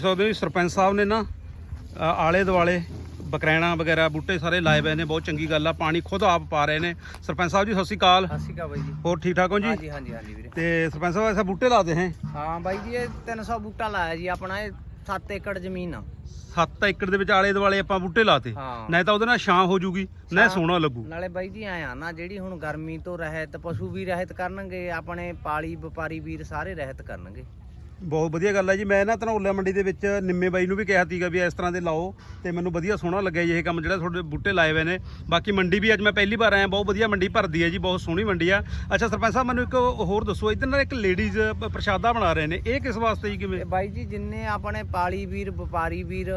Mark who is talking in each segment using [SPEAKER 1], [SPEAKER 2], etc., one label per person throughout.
[SPEAKER 1] ਸਕਦੇ ਹੋ ਸਰਪੰਚ ਸਾਹਿਬ ਨੇ ਨਾ ਆਲੇ ਦੁਆਲੇ ਬਕਰੈਣਾ ਵਗੈਰਾ ਬੂਟੇ ਸਾਰੇ ਲਾਏ ਨੇ ਬਹੁਤ ਚੰਗੀ ਗੱਲ ਆ ਪਾਣੀ ਖੁਦ ਆਪ ਪਾ ਰਹੇ ਨੇ। ਸਰਪੰਚ ਸਾਹਿਬ ਜੀ ਸਤਿ ਸ਼੍ਰੀ ਅਕਾਲ।
[SPEAKER 2] ਸਤਿ ਸ਼੍ਰੀ ਅਕਾਲ ਬਾਈ ਜੀ।
[SPEAKER 1] ਹੋਰ ਠੀਕ ਠਾਕ ਹੋ ਜੀ?
[SPEAKER 2] ਹਾਂਜੀ ਹਾਂਜੀ ਹਾਂਜੀ ਵੀਰੇ।
[SPEAKER 1] ਤੇ ਸਰਪੰਚ ਸਾਹਿਬ ਐਸਾ ਬੂਟੇ ਲਾਦੇ ਹੈ?
[SPEAKER 2] ਹਾਂ ਬਾਈ ਜੀ ਇਹ 300 ਬੂਟਾ ਲਾਇਆ ਜੀ ਆਪਣਾ ਇਹ 7 ਏਕੜ ਜ਼ਮੀਨ ਆ।
[SPEAKER 1] 7 ਏਕੜ ਦੇ ਵਿੱਚ ਆਲੇ ਦੁਆਲੇ ਆਪਾਂ ਬੂਟੇ ਲਾਤੇ। ਨਹੀਂ ਤਾਂ ਉਹਦੇ ਨਾਲ ਛਾਂ ਹੋ ਜੂਗੀ ਨਾ। ਸੋਹਣਾ ਲੱਗੂ।
[SPEAKER 2] ਨਾਲੇ ਬਾਈ ਜੀ ਆਇਆ ਨਾ ਜਿਹੜੀ ਹੁਣ ਗਰਮੀ ਤੋਂ ਰਹਿਤ ਪਸ਼ੂ ਵੀ ਰਹਿਤ ਕਰਨਗੇ ਆਪਣੇ ਪਾਲੀ ਵਪਾਰੀ ਵੀਰ ਸਾਰੇ ਰਹਿਤ ਕਰਨਗੇ।
[SPEAKER 1] ਬਹੁਤ ਵਧੀਆ ਗੱਲ ਹੈ ਜੀ। ਮੈਂ ਨਾ ਧਨੌਲਾ ਮੰਡੀ ਦੇ ਵਿੱਚ ਨਿੰਮੇ ਬਾਈ ਨੂੰ ਵੀ ਕਿਹਾ ਸੀਗਾ ਵੀ ਇਸ ਤਰ੍ਹਾਂ ਦੇ ਲਾਓ ਤੇ ਮੈਨੂੰ ਵਧੀਆ ਸੋਹਣਾ ਲੱਗਿਆ ਜੀ ਇਹ ਕੰਮ ਜਿਹੜਾ ਤੁਹਾਡੇ ਬੂਟੇ ਲਾਏ ਹੋਏ ਨੇ। ਬਾਕੀ ਮੰਡੀ ਵੀ ਅੱਜ ਮੈਂ ਪਹਿਲੀ ਵਾਰ ਆਇਆ, ਬਹੁਤ ਵਧੀਆ ਮੰਡੀ ਭਰਦੀ ਹੈ ਜੀ, ਬਹੁਤ ਸੋਹਣੀ ਮੰਡੀ ਆ। ਅੱਛਾ, ਸਰਪੰਚ ਸਾਹਿਬ, ਮੈਨੂੰ ਇੱਕ ਹੋਰ ਦੱਸੋ, ਇੱਧਰ ਨਾਲ ਇੱਕ ਲੇਡੀਜ਼ ਪ੍ਰਸ਼ਾਦਾ ਬਣਾ ਰਹੇ ਨੇ। ਇਹ ਕਿਸ ਵਾਸਤੇ ਜੀ ਕਿਵੇਂ?
[SPEAKER 2] ਬਾਈ ਜੀ, ਜਿੰਨੇ ਆਪਣੇ ਪਾਲੀ ਵੀਰ, ਵਪਾਰੀ ਵੀਰ,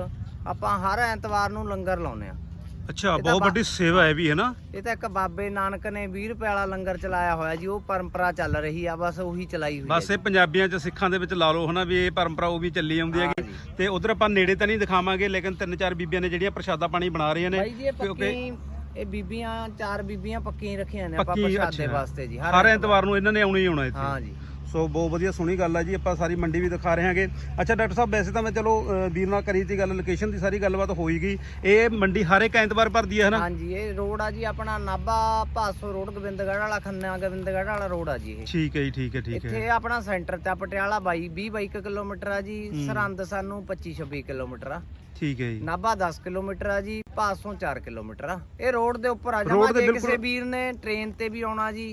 [SPEAKER 2] ਆਪਾਂ ਹਰ ਐਤਵਾਰ ਨੂੰ ਲੰਗਰ ਲਾਉਨੇ ਆ।
[SPEAKER 1] ਅੱਛਾ
[SPEAKER 2] ਤਾਂ
[SPEAKER 1] ਬਹੁਤ
[SPEAKER 2] ਬਾ-
[SPEAKER 1] ਵੱਡੀ ਸੇਵਾ ਹੈ ਵੀ ਹੈ ਨਾ
[SPEAKER 2] ਇਹ ਤਾਂ ਇੱਕ ਬਾਬੇ ਨਾਨਕ ਨੇ 20 ਰੁਪਏ ਵਾਲਾ ਲੰਗਰ ਚਲਾਇਆ ਹੋਇਆ ਜੀ ਉਹ ਪਰੰਪਰਾ ਚੱਲ ਰਹੀ ਆ ਬਸ ਉਹੀ ਚਲਾਈ ਹੋਈ
[SPEAKER 1] ਬਸ
[SPEAKER 2] ਹੈ
[SPEAKER 1] ਇਹ ਪੰਜਾਬੀਆਂ ਚ ਸਿੱਖਾਂ ਦੇ ਵਿੱਚ ਲਾ ਲਓ ਹਨਾ ਵੀ ਇਹ ਪਰੰਪਰਾ ਉਹ ਵੀ ਚੱਲੀ ਆਉਂਦੀ
[SPEAKER 2] ਹਾਂ
[SPEAKER 1] ਹੈਗੀ।
[SPEAKER 2] ਜੀ।
[SPEAKER 1] ਤੇ ਉਧਰ ਆਪਾਂ ਨੇੜੇ ਤਾਂ ਨਹੀਂ ਦਿਖਾਵਾਂਗੇ ਲੇਕਿਨ ਤਿੰਨ ਚਾਰ ਬੀਬੀਆਂ ਨੇ ਜਿਹੜੀਆਂ ਪ੍ਰਸ਼ਾਦਾ ਪਾਣੀ ਬਣਾ ਰਹੀਆਂ ਨੇ
[SPEAKER 2] ਬਾਈ ਜੀ ਇਹ
[SPEAKER 1] ਕਿਉਂਕਿ
[SPEAKER 2] ਪੱਕੀ ਇਹ ਬੀਬੀਆਂ ਚਾਰ ਬੀਬੀਆਂ ਪੱਕੀਆਂ ਹੀ ਰੱਖੀਆਂ ਨੇ ਆਪਾਂ
[SPEAKER 1] ਪੱਕੀ
[SPEAKER 2] ਪ੍ਰਸ਼ਾਦੇ
[SPEAKER 1] ਅੱਛਾ।
[SPEAKER 2] ਵਾਸਤੇ ਜੀ
[SPEAKER 1] ਹਰ ਐਤਵਾਰ ਨੂੰ ਇਹਨਾਂ ਨੇ ਆਉਣਾ ਹੀ ਆਉਣਾ ਇੱਥੇ।
[SPEAKER 2] ਹਾਂ ਜੀ।
[SPEAKER 1] ਸੋ ਬਹੁਤ ਵਧੀਆ ਸੋਹਣੀ ਗੱਲ ਹੈ ਜੀ ਆਪਾਂ ਸਾਰੀ ਮੰਡੀ ਵੀ ਦਿਖਾ ਰਹੇ ਹਾਂਗੇ। ਅੱਛਾ ਡਾਕਟਰ ਸਾਹਿਬ ਵੈਸੇ ਤਾਂ ਮੈਂ ਚਲੋ ਵੀਰ ਨਾਲ ਕਰੀ ਤੀ ਗੱਲ ਲੋਕੇਸ਼ਨ ਦੀ ਸਾਰੀ ਗੱਲਬਾਤ ਹੋਈ ਗਈ ਇਹ ਮੰਡੀ ਹਰ ਇੱਕ ਐਤਵਾਰ ਭਰਦੀ ਹੈ ਹਨਾ?
[SPEAKER 2] ਹਾਂਜੀ ਇਹ ਰੋਡ ਆ ਜੀ ਆਪਣਾ ਨਾਭਾ ਭਾਸੋ ਰੋਡ ਗੋਬਿੰਦਗੜ੍ਹ ਵਾਲਾ ਖੰਨਾ ਗੋਬਿੰਦਗੜ੍ਹ ਵਾਲਾ ਰੋਡ ਆ ਜੀ ਇਹ।
[SPEAKER 1] ਠੀਕ ਹੈ ਜੀ ਠੀਕ ਹੈ ਠੀਕ ਹੈ।
[SPEAKER 2] ਇੱਥੇ ਆਪਣਾ ਸੈਂਟਰ ਤੇ ਆ ਪਟਿਆਲਾ 22 20 22 ਕਿਲੋਮੀਟਰ ਆ ਜੀ
[SPEAKER 1] ਹੂੰ।
[SPEAKER 2] ਸਰਹੰਦ ਸਾਨੂੰ 25 26 ਕਿਲੋਮੀਟਰ ਆ।
[SPEAKER 1] ਠੀਕ ਹੈ ਜੀ।
[SPEAKER 2] ਨਾਭਾ 10 ਕਿਲੋਮੀਟਰ ਆ ਜੀ ਭਾਸੋਂ 4 ਕਿਲੋਮੀਟਰ ਆ। ਇਹ ਰੋਡ ਦੇ ਉੱਪਰ ਆ
[SPEAKER 1] ਰੋਡ
[SPEAKER 2] ਜਾਵਾਂ
[SPEAKER 1] ਦੇ
[SPEAKER 2] ਜੇ
[SPEAKER 1] ਬਿਲਕੁਲ-
[SPEAKER 2] ਕਿਸੇ ਵੀਰ ਨੇ ਟ੍ਰੇਨ ਤੇ ਵੀ ਆਉਣਾ ਜੀ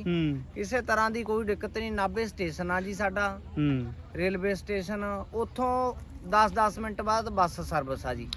[SPEAKER 2] ਕਿਸੇ ਤਰ੍ਹਾਂ ਦੀ ਕੋਈ ਦਿੱਕਤ ਨਹੀਂ ਨਾਭੇ ਸਟੇਸ਼ਨ ਆ ਜੀ ਸਾਡਾ।
[SPEAKER 1] ਹੂੰ।
[SPEAKER 2] ਰੇਲਵੇ ਸਟੇਸ਼ਨ ਉੱਥੋਂ 10-10 ਮਿੰਟ ਬਾਅਦ ਬੱਸ ਸਰਵਿਸ ਆ ਜੀ।